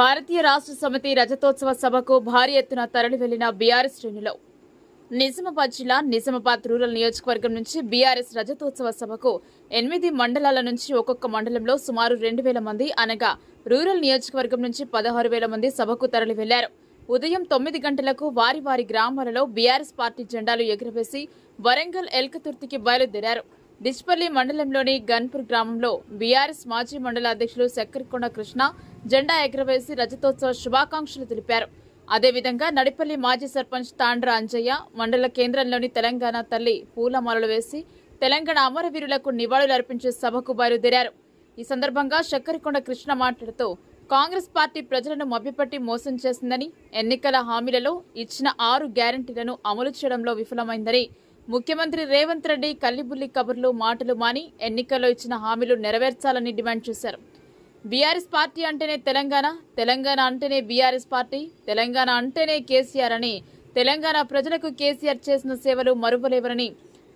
భారతీయ రాష్ట్ర సమితి రజతోత్సవ సభకు భారీ ఎత్తున తరలి వెళ్ళిన బీఆర్ఎస్ శ్రేణులు. నిజామాబాద్ జిల్లా నిజామాబాద్ రూరల్ నియోజకవర్గం నుంచి బీఆర్ఎస్ రజతోత్సవ సభకు ఎనిమిది మండలాల నుంచి ఒక్కొక్క మండలంలో సుమారు రెండు వేల మంది అనగా రూరల్ నియోజకవర్గం నుంచి పదహారు వేల మంది సభకు తరలి వెళ్ళారు ఉదయం తొమ్మిది గంటలకు వారి వారి గ్రామాలలో బీఆర్ఎస్ పార్టీ జెండాలు ఎగురవేసి వరంగల్ ఎల్కతుర్తికి బయలుదేరారు. డిచ్పల్లి మండలంలోని గన్పూర్ గ్రామంలో బీఆర్ఎస్ మాజీ మండల అధ్యక్షులు చక్కెరకొండ కృష్ణ జెండా ఎగరవేసి రజతోత్సవ శుభాకాంక్షలు తెలిపారు. అదేవిధంగా నడిపల్లి మాజీ సర్పంచ్ తాండ్ర అంజయ్య మండల కేంద్రంలోని తెలంగాణ తల్లి పూలమాలలు వేసి తెలంగాణ అమరవీరులకు నివాళులు అర్పించే సభకు బయలుదేరారు. ఈ సందర్భంగా శక్కరికొండ కృష్ణ మాట్లాడుతూ కాంగ్రెస్ పార్టీ ప్రజలను మభ్యపెట్టి మోసం చేసిందని ఎన్నికల హామీలలో ఇచ్చిన ఆరు గ్యారంటీలను అమలు చేయడంలో విఫలమైందని ముఖ్యమంత్రి రేవంత్ రెడ్డి కల్లిబుల్లి కబుర్లు మాటలు మాని ఎన్నికల్లో ఇచ్చిన హామీలు నెరవేర్చాలని డిమాండ్ చేశారు. బీఆర్ఎస్ పార్టీ అంటేనే తెలంగాణ తెలంగాణ అంటేనే బీఆర్ఎస్ పార్టీ తెలంగాణ అంటేనే కేసీఆర్ అని తెలంగాణ ప్రజలకు కేసీఆర్ చేసిన సేవలు మరువలేవరని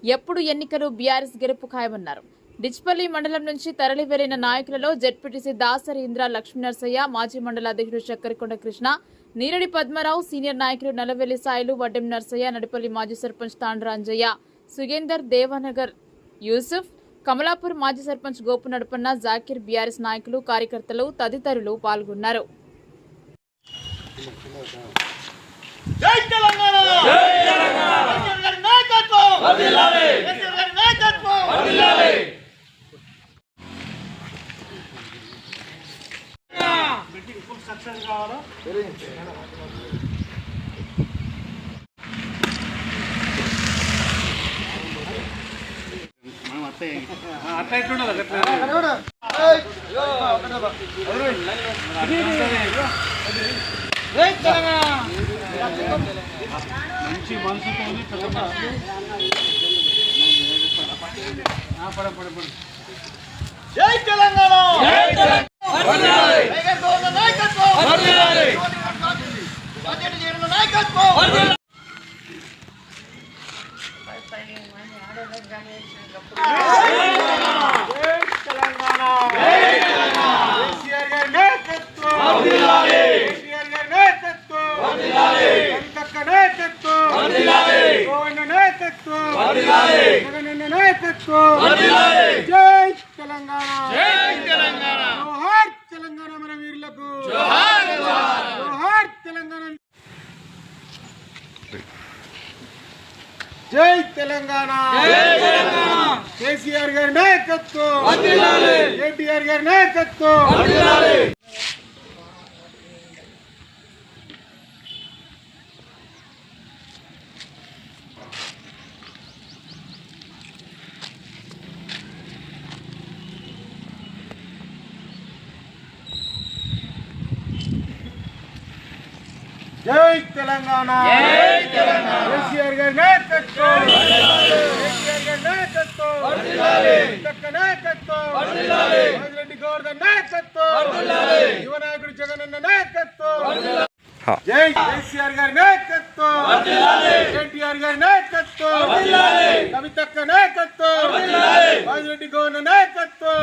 ఎప్పుడు ఎన్నికలు బీఆర్ఎస్ గెలుపు ఖాయమన్నారు. డిచ్పల్లి మండలం నుంచి తరలి వెళ్ళిన నాయకులలో జెడ్పీటీసీ దాసరి ఇంద్ర లక్ష్మీనరసయ్య మాజీ మండల అధ్యక్షుడు చక్కరికొండ కృష్ణ నీరడి పద్మరావు సీనియర్ నాయకులు నల్లవెల్లి సాయిలు వడ్డెం నర్సయ్య నడిపల్లి మాజీ సర్పంచ్ తాండ్రాంజయ్య సుగేందర్ దేవనగర్ యూసుఫ్ కమలాపూర్ మాజీ సర్పంచ్ గోపు నడపన్న జాకీర్ బీఆర్ఎస్ నాయకులు కార్యకర్తలు తదితరులు పాల్గొన్నారు. జై తెలంగాణ జై తెలంగాణ కేసీఆర్ గారి నాయకత్వం వర్ధిల్లాలి కేసీఆర్ గారి నాయకత్వం వర్ధిల్లాలి మీటింగ్ ఫుల్ సక్సెస్ కావాలా అట్లా ఎట్లుండదు అట్లా జై తెలంగాణ మంచి మనసుతో పెద్ద మనసు ఆ, పడ పడ పడ. జై తెలంగాణ! జై తెలంగాణ! నాయకత్వం! బాధ్యత చేరిన నాయకత్వం జై తెలంగాణ జై తెలంగాణ కేసీఆర్ గారి నాయకత్వం వర్ధిల్లాలి కేసీఆర్ గారి నాయకత్వం వర్ధిల్లాలి కవితక్క నాయకత్వం వర్ధిల్లాలి గోవింద నాయకత్వం వర్ధిల్లాలి జగనన్న నాయకత్వం వర్ధిల్లాలి జై తెలంగాణ జై తెలంగాణ జోహార్ తెలంగాణ మన వీరులకు జోహార్ జోహార్ తెలంగాణ జై తెలంగాణ. జై తెలంగాణ. కేసీఆర్ గారి నాయకత్వం. కేటీఆర్ గారి నాయకత్వం. జై తెలంగాణ. కేసీఆర్ గారి నాయకత్వం. కేసీఆర్ గారి నాయకత్వం. తక్క నాయకత్వం. రాజిరెడ్డి గౌరవ నాయకత్వం. యువ నాయకుడు జగనన్న నాయకత్వం. జై కేసీఆర్ గారి నాయకత్వం కేటీఆర్ గారి నాయకత్వం కవితక్క నాయకత్వం రాజిరెడ్డి గౌరవ నాయకత్వం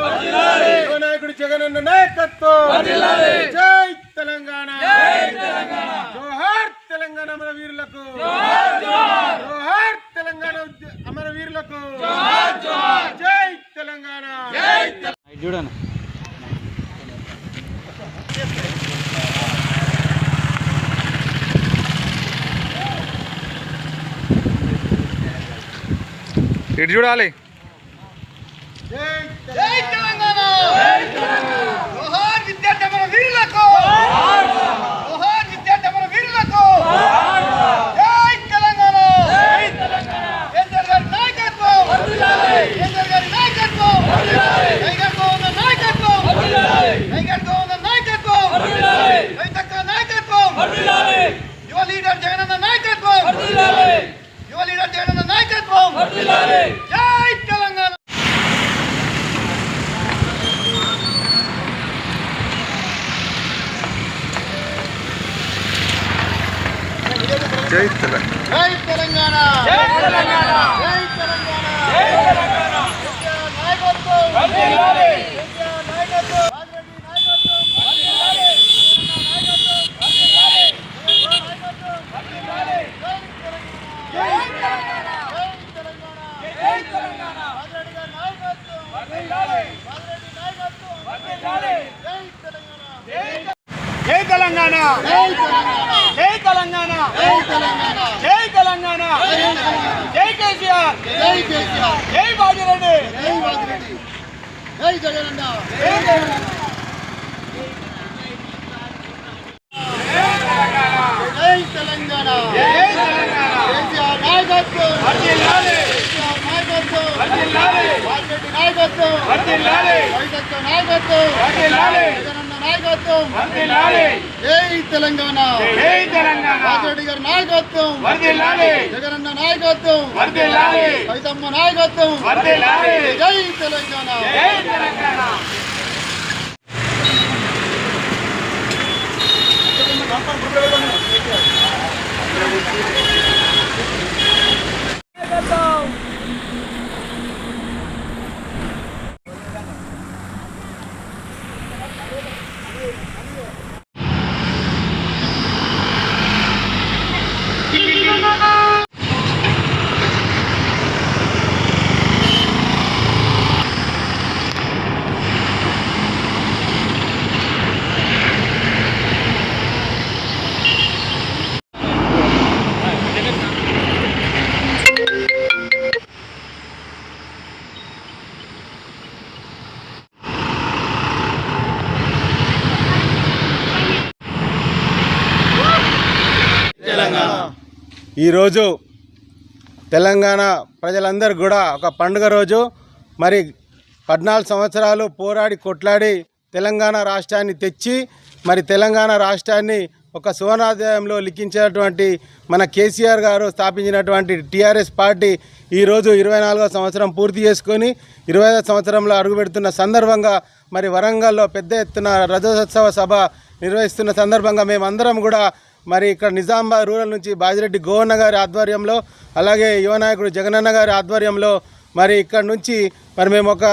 యువ నాయకుడు జగనన్న నాయకత్వం జై తెలంగాణ జోహార్ తెలంగాణ అమర వీరులకు జోహార్ తెలంగాణ ఉద్య- అమర వీరులకు జై తెలంగాణ చూడండి ఇటు చూడాలి. జై తెలంగాణ జోహార్ విద్యార్థి అమర వీరులకు జోహార్ విద్యార్థి అమర వీరులకు జై తెలంగాణ కేంద్ర గారి నాయకత్వం కేంద్ర గారి నాయకత్వం టైగర్తో ఉన్న నాయకత్వం టైగర్తో ఉన్న నాయకత్వం కవితక్క నాయకత్వం యువ లీడర్ జగనన్న నాయకత్వం యువ లీడర్ జగనన్న నాయకత్వం జై తెలంగాణ. జై తెలంగాణ. జై తెలంగాణ. జై తెలంగాణ. జై తెలంగాణ. జై తెలంగాణ. నాయకత్వం వర్ధిల్లాలి నాయకత్వం రాజరెడ్డి నాయకత్వం వర్ధిల్లాలి జై తెలంగాణ జై తెలంగాణ జై కేసీఆర్ జై బాజిరెడ్డి జై జగనన్న. జై తెలంగాణ జై తెలంగాణ. జై తెలంగాణ కేసీఆర్ నాయకత్వం వర్ధిల్లాలి కేసీఆర్ నాయకత్వం వర్ధిల్లాలి వాల్రెడ్డి నాయకత్వం. రైతక్క నాయకత్వం. జగనన్న నాయకత్వం. జై తెలంగాణ. వాసిరెడ్డి గారి నాయకత్వం. జగనన్న నాయకత్వం. రైతమ్మ నాయకత్వం. జై తెలంగాణ జై తెలంగాణ ఈరోజు తెలంగాణ ప్రజలందరూ కూడా ఒక పండుగ రోజు. మరి పద్నాలుగు సంవత్సరాలు పోరాడి కొట్లాడి తెలంగాణ రాష్ట్రాన్ని తెచ్చి మరి తెలంగాణ రాష్ట్రాన్ని ఒక సువర్ణాధ్యాయంలో లిఖించినటువంటి మన కేసీఆర్ గారు స్థాపించినటువంటి టీఆర్ఎస్ పార్టీ ఈరోజు ఇరవై నాలుగో సంవత్సరం పూర్తి చేసుకొని ఇరవై ఐదో సంవత్సరంలో అడుగుపెడుతున్న సందర్భంగా మరి వరంగల్లో పెద్ద ఎత్తున రథోత్సవ సభ నిర్వహిస్తున్న సందర్భంగా మేమందరం కూడా మరి ఇక్కడ నిజామాబాద్ రూరల్ నుంచి బాజిరెడ్డి గోవన్న గారి ఆధ్వర్యంలో అలాగే యువ నాయకుడు జగనన్న గారి ఆధ్వర్యంలో మరి ఇక్కడ నుంచి మరి మేము ఒక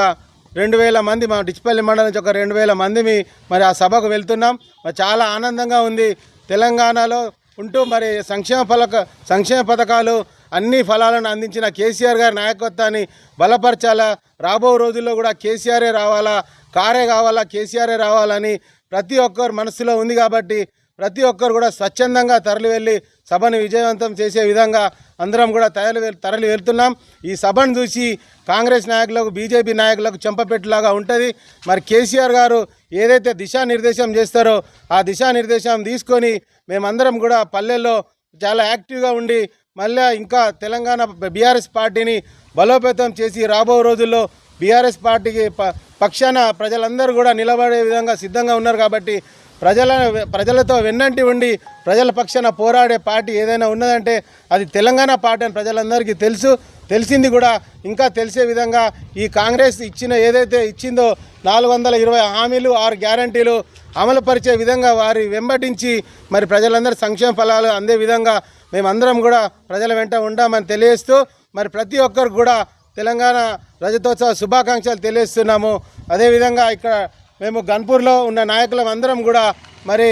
రెండు వేల మంది మా డిచ్పల్లి మండలం నుంచి ఒక రెండు వేల మందిని మరి ఆ సభకు వెళ్తున్నాం. మరి చాలా ఆనందంగా ఉంది. తెలంగాణలో ఉంటూ మరి సంక్షేమ ఫలక సంక్షేమ పథకాలు అన్ని ఫలాలను అందించిన కేసీఆర్ గారి నాయకత్వాన్ని బలపరచాలా? రాబో రోజుల్లో కూడా కేసీఆరే రావాలా? కారే కావాలా? కేసీఆరే రావాలని ప్రతి ఒక్కరు మనసులో ఉంది కాబట్టి ప్రతి ఒక్కరు కూడా స్వచ్ఛందంగా తరలి వెళ్ళి సభను విజయవంతం చేసే విధంగా అందరం కూడా తరలి తరలి వెళ్తున్నాం. ఈ సభను చూసి కాంగ్రెస్ నాయకులకు బీజేపీ నాయకులకు చెంపపెట్టులాగా ఉంటుంది. మరి కేసీఆర్ గారు ఏదైతే దిశానిర్దేశం చేస్తారో ఆ దిశానిర్దేశం తీసుకొని మేమందరం కూడా పల్లెల్లో చాలా యాక్టివ్గా ఉండి మళ్ళీ ఇంకా తెలంగాణ బీఆర్ఎస్ పార్టీని బలోపేతం చేసి రాబో రోజుల్లో బీఆర్ఎస్ పార్టీకి ప- పక్షాన ప్రజలందరూ కూడా నిలబడే విధంగా సిద్ధంగా ఉన్నారు కాబట్టి ప్రజల ప్రజలతో వెన్నంటి ఉండి ప్రజల పక్షాన పోరాడే పార్టీ ఏదైనా ఉన్నదంటే అది తెలంగాణ పార్టీ అని ప్రజలందరికీ తెలుసు. తెలిసింది కూడా ఇంకా తెలిసే విధంగా ఈ కాంగ్రెస్ ఇచ్చిన ఏదైతే ఇచ్చిందో నాలుగు వందల ఇరవై హామీలు ఆరు గ్యారంటీలు అమలు పరిచే విధంగా వారి వెంబడించి మరి ప్రజలందరూ సంక్షేమ ఫలాలు అందే విధంగా మేమందరం కూడా ప్రజల వెంట ఉండామని తెలియజేస్తూ మరి ప్రతి ఒక్కరు కూడా తెలంగాణ రజతోత్సవ శుభాకాంక్షలు తెలియజేస్తున్నాము. అదేవిధంగా ఇక్కడ మేము గన్పూర్లో ఉన్న నాయకులం అందరం కూడా మరి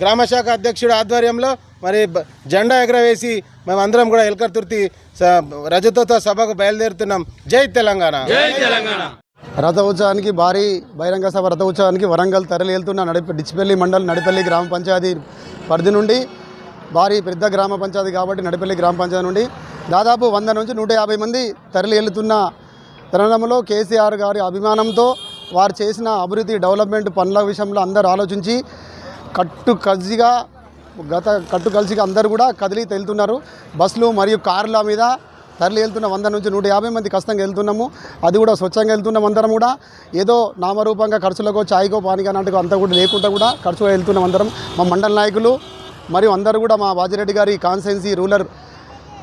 గ్రామశాఖ అధ్యక్షుడు ఆధ్వర్యంలో మరి జెండా ఎగరవేసి మేమందరం కూడా ఎల్కర్తుర్తి స- రజతోత్సవ సభకు బయలుదేరుతున్నాం. జై తెలంగాణ. రథ ఉత్సవానికి భారీ బహిరంగ సభ రథ ఉత్సవానికి వరంగల్ తరలి వెళ్తున్న నడిపి డిచ్చిపల్లి మండలం నడిపల్లి గ్రామ పంచాయతీ పరిధి నుండి భారీ పెద్ద గ్రామ పంచాయతీ కాబట్టి నడిపల్లి గ్రామ పంచాయతీ నుండి దాదాపు వంద నుంచి నూట యాభై మంది తరలి వెళ్తున్న తరుణంలో కేసీఆర్ గారి అభిమానంతో వారు చేసిన అభివృద్ధి డెవలప్మెంట్ పనుల విషయంలో అందరూ ఆలోచించి కట్టు కసిగా గత కట్టు కలిసిగా అందరూ కూడా కదిలి వెళ్తున్నారు బస్సులు మరియు కార్ల మీద తరలి వెళ్తున్న వంద నుంచి నూట యాభై మంది కష్టంగా వెళ్తున్నాము. అది కూడా స్వచ్ఛంగా వెళ్తున్నాం అందరం కూడా. ఏదో నామరూపంగా ఖర్చులకో చాయ్కో పానికో అన్నట్టుగా అంతా కూడా లేకుండా కూడా ఖర్చుగా వెళ్తున్నాం అందరం. మా మండల నాయకులు మరియు అందరూ కూడా మా బాజిరెడ్డి గారి కాన్సెన్సీ రూలర్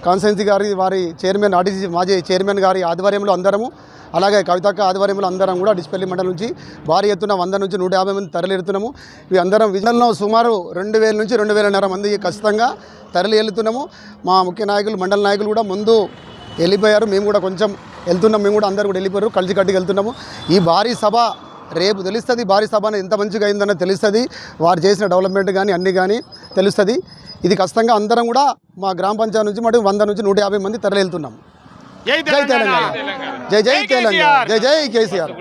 కాన్సెన్సీ గారి వారి చైర్మన్ ఆర్టీసీ మాజీ చైర్మన్ గారి ఆధ్వర్యంలో అందరము అలాగే కవితక్క ఆధ్వర్యంలో అందరం కూడా డిస్పల్లి మండలం నుంచి భారీ ఎత్తున వంద నుంచి నూట యాభై మంది తరలిడుతున్నాము ఇవి అందరం విజయంలో సుమారు రెండు వేల నుంచి రెండు వేలన్నర మంది ఖచ్చితంగా తరలి వెళ్తున్నాము మా ముఖ్య నాయకులు మండల నాయకులు కూడా ముందు వెళ్ళిపోయారు. మేము కూడా కొంచెం వెళ్తున్నాం. మేము కూడా అందరు కూడా వెళ్ళిపోయారు. కలిసి కట్టుకు వెళ్తున్నాము. ఈ భారీ సభ రేపు తెలుస్తుంది. భారీ సభ ఎంత మంచిగా అయిందన్నది తెలుస్తుంది. వారు చేసిన డెవలప్మెంట్ కానీ అన్నీ కానీ తెలుస్తుంది. ఇది ఖచ్చితంగా అందరం కూడా మా గ్రామ పంచాయతీ నుంచి మటు వంద నుంచి నూట యాభై మంది తరలి వెళ్తున్నాం జై తెలంగాణ. జై జై తెలంగాణ. జై జై కేసీఆర్.